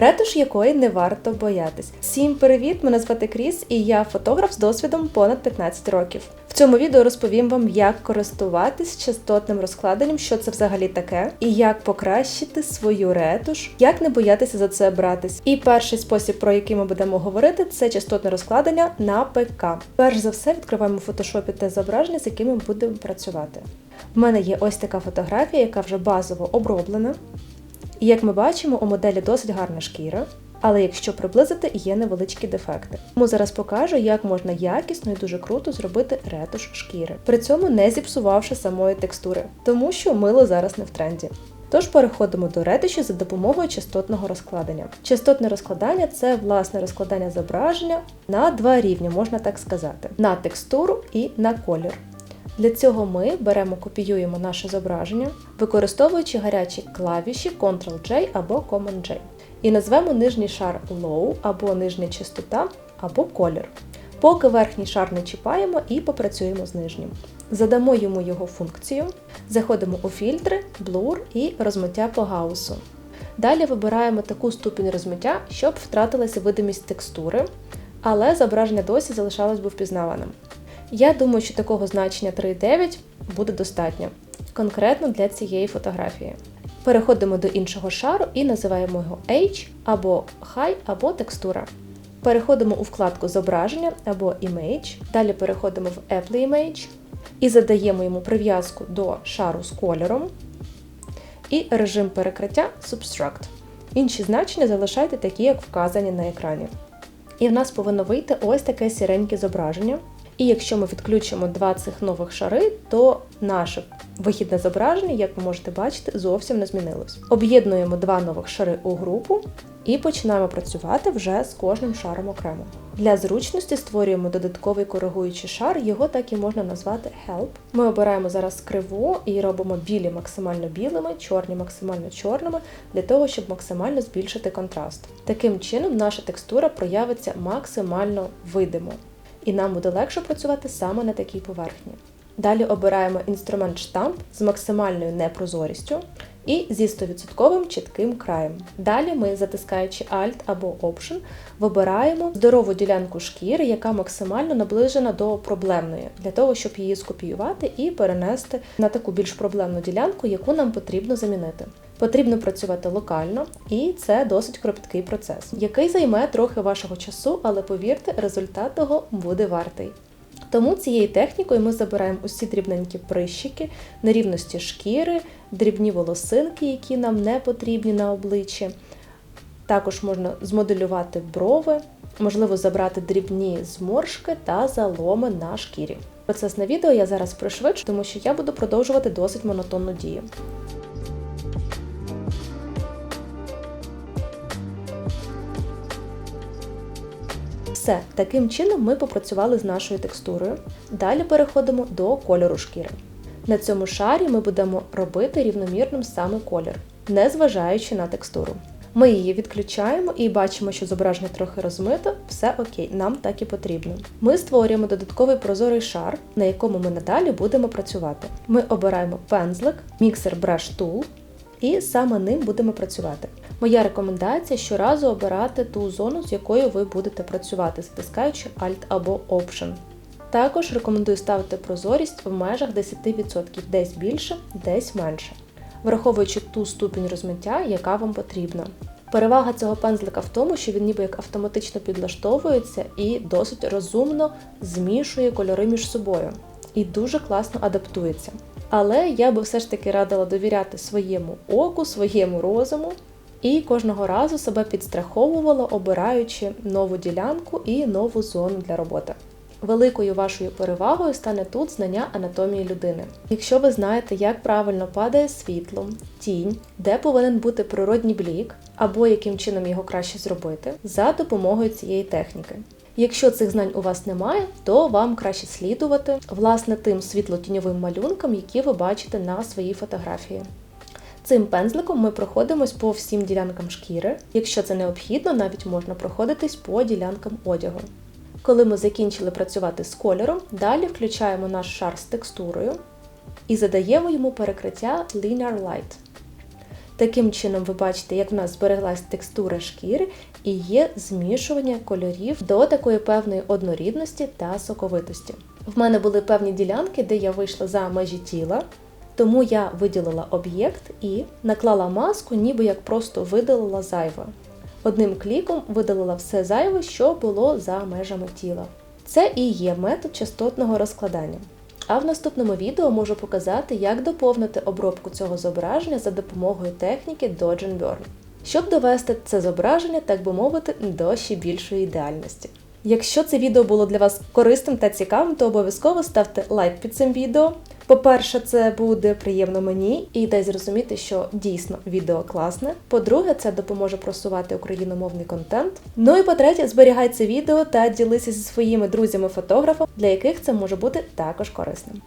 ретуш якої не варто боятись. Всім привіт! Мене звати Кріс і я фотограф з досвідом понад 15 років. В цьому відео розповім вам, як користуватись частотним розкладенням, що це взагалі таке, і як покращити свою ретуш, як не боятися за це братись. І перший спосіб, про який ми будемо говорити, це частотне розкладення на ПК. Перш за все, відкриваємо в фотошопі те зображення, з яким ми будемо працювати. В мене є ось така фотографія, яка вже базово оброблена. І як ми бачимо, у моделі досить гарна шкіра, але якщо приблизити, є невеличкі дефекти. Тому зараз покажу, як можна якісно і дуже круто зробити ретуш шкіри, при цьому не зіпсувавши самої текстури, тому що мило зараз не в тренді. Тож переходимо до ретуші за допомогою частотного розкладення. Частотне розкладання це власне розкладання зображення на два рівні, можна так сказати: на текстуру і на колір. Для цього ми беремо, копіюємо наше зображення, використовуючи гарячі клавіші Ctrl-J або Command-J. І назвемо нижній шар Low або нижня частота, або колір. Поки верхній шар не чіпаємо і попрацюємо з нижнім. Задамо йому його функцію, заходимо у фільтри, Blur і розмиття по гаусу. Далі вибираємо таку ступінь розмиття, щоб втратилася видимість текстури, але зображення досі залишалось би впізнаваним. Я думаю, що такого значення 3,9 буде достатньо, конкретно для цієї фотографії. Переходимо до іншого шару і називаємо його H або High, або текстура. Переходимо у вкладку Зображення або Image, далі переходимо в Apple Image і задаємо йому прив'язку до шару з кольором і режим перекриття Subtract. Інші значення залишайте такі, як вказані на екрані. І в нас повинно вийти ось таке сіреньке зображення. І якщо ми відключимо два цих нових шари, то наше вихідне зображення, як ви можете бачити, зовсім не змінилось. Об'єднуємо два нових шари у групу і починаємо працювати вже з кожним шаром окремо. Для зручності створюємо додатковий коригуючий шар, його так і можна назвати Help. Ми обираємо зараз криву і робимо білі максимально білими, чорні максимально чорними, для того, щоб максимально збільшити контраст. Таким чином, наша текстура проявиться максимально видимо і нам буде легше працювати саме на такій поверхні. Далі обираємо інструмент штамп з максимальною непрозорістю і зі 100% чітким краєм. Далі ми, затискаючи Alt або Option, вибираємо здорову ділянку шкіри, яка максимально наближена до проблемної, для того, щоб її скопіювати і перенести на таку більш проблемну ділянку, яку нам потрібно замінити. Потрібно працювати локально, і це досить кропіткий процес, який займе трохи вашого часу, але повірте, результат того буде вартий. Тому цією технікою ми забираємо усі дрібненькі прищики, нерівності шкіри, дрібні волосинки, які нам не потрібні на обличчі. Також можна змоделювати брови, можливо, забрати дрібні зморшки та заломи на шкірі. Процес на відео я зараз пришвидшу, тому що я буду продовжувати досить монотонну дію. Все, таким чином ми попрацювали з нашою текстурою. Далі переходимо до кольору шкіри. На цьому шарі ми будемо робити рівномірним саме колір, не зважаючи на текстуру. Ми її відключаємо і бачимо, що зображення трохи розмито, все окей, нам так і потрібно. Ми створюємо додатковий прозорий шар, на якому ми надалі будемо працювати. Ми обираємо пензлик, міксер Brush Tool, і саме ним будемо працювати. Моя рекомендація щоразу обирати ту зону, з якою ви будете працювати, затискаючи Alt або Option. Також рекомендую ставити прозорість в межах 10%, десь більше, десь менше, враховуючи ту ступінь розмиття, яка вам потрібна. Перевага цього пензлика в тому, що він ніби як автоматично підлаштовується і досить розумно змішує кольори між собою. І дуже класно адаптується. Але я би все ж таки радила довіряти своєму оку, своєму розуму і кожного разу себе підстраховувала, обираючи нову ділянку і нову зону для роботи. Великою вашою перевагою стане тут знання анатомії людини. Якщо ви знаєте, як правильно падає світло, тінь, де повинен бути природній блік, або яким чином його краще зробити, за допомогою цієї техніки. Якщо цих знань у вас немає, то вам краще слідувати власне тим світло-тіньовим малюнкам, які ви бачите на своїй фотографії. Цим пензликом ми проходимось по всім ділянкам шкіри. Якщо це необхідно, навіть можна проходитись по ділянкам одягу. Коли ми закінчили працювати з кольором, далі включаємо наш шар з текстурою і задаємо йому перекриття Linear Light. Таким чином, ви бачите, як в нас збереглась текстура шкіри і є змішування кольорів до такої певної однорідності та соковитості. В мене були певні ділянки, де я вийшла за межі тіла, тому я виділила об'єкт і наклала маску, ніби як просто видалила зайве. Одним кліком видалила все зайве, що було за межами тіла. Це і є метод частотного розкладання. А в наступному відео можу показати, як доповнити обробку цього зображення за допомогою техніки Dodge and Burn, щоб довести це зображення, так би мовити, до ще більшої ідеальності. Якщо це відео було для вас корисним та цікавим, то обов'язково ставте лайк під цим відео. По-перше, це буде приємно мені і дай зрозуміти, що дійсно відео класне. По-друге, це допоможе просувати україномовний контент. Ну і по-третє, зберігай це відео та ділися зі своїми друзями-фотографами, для яких це може бути також корисним.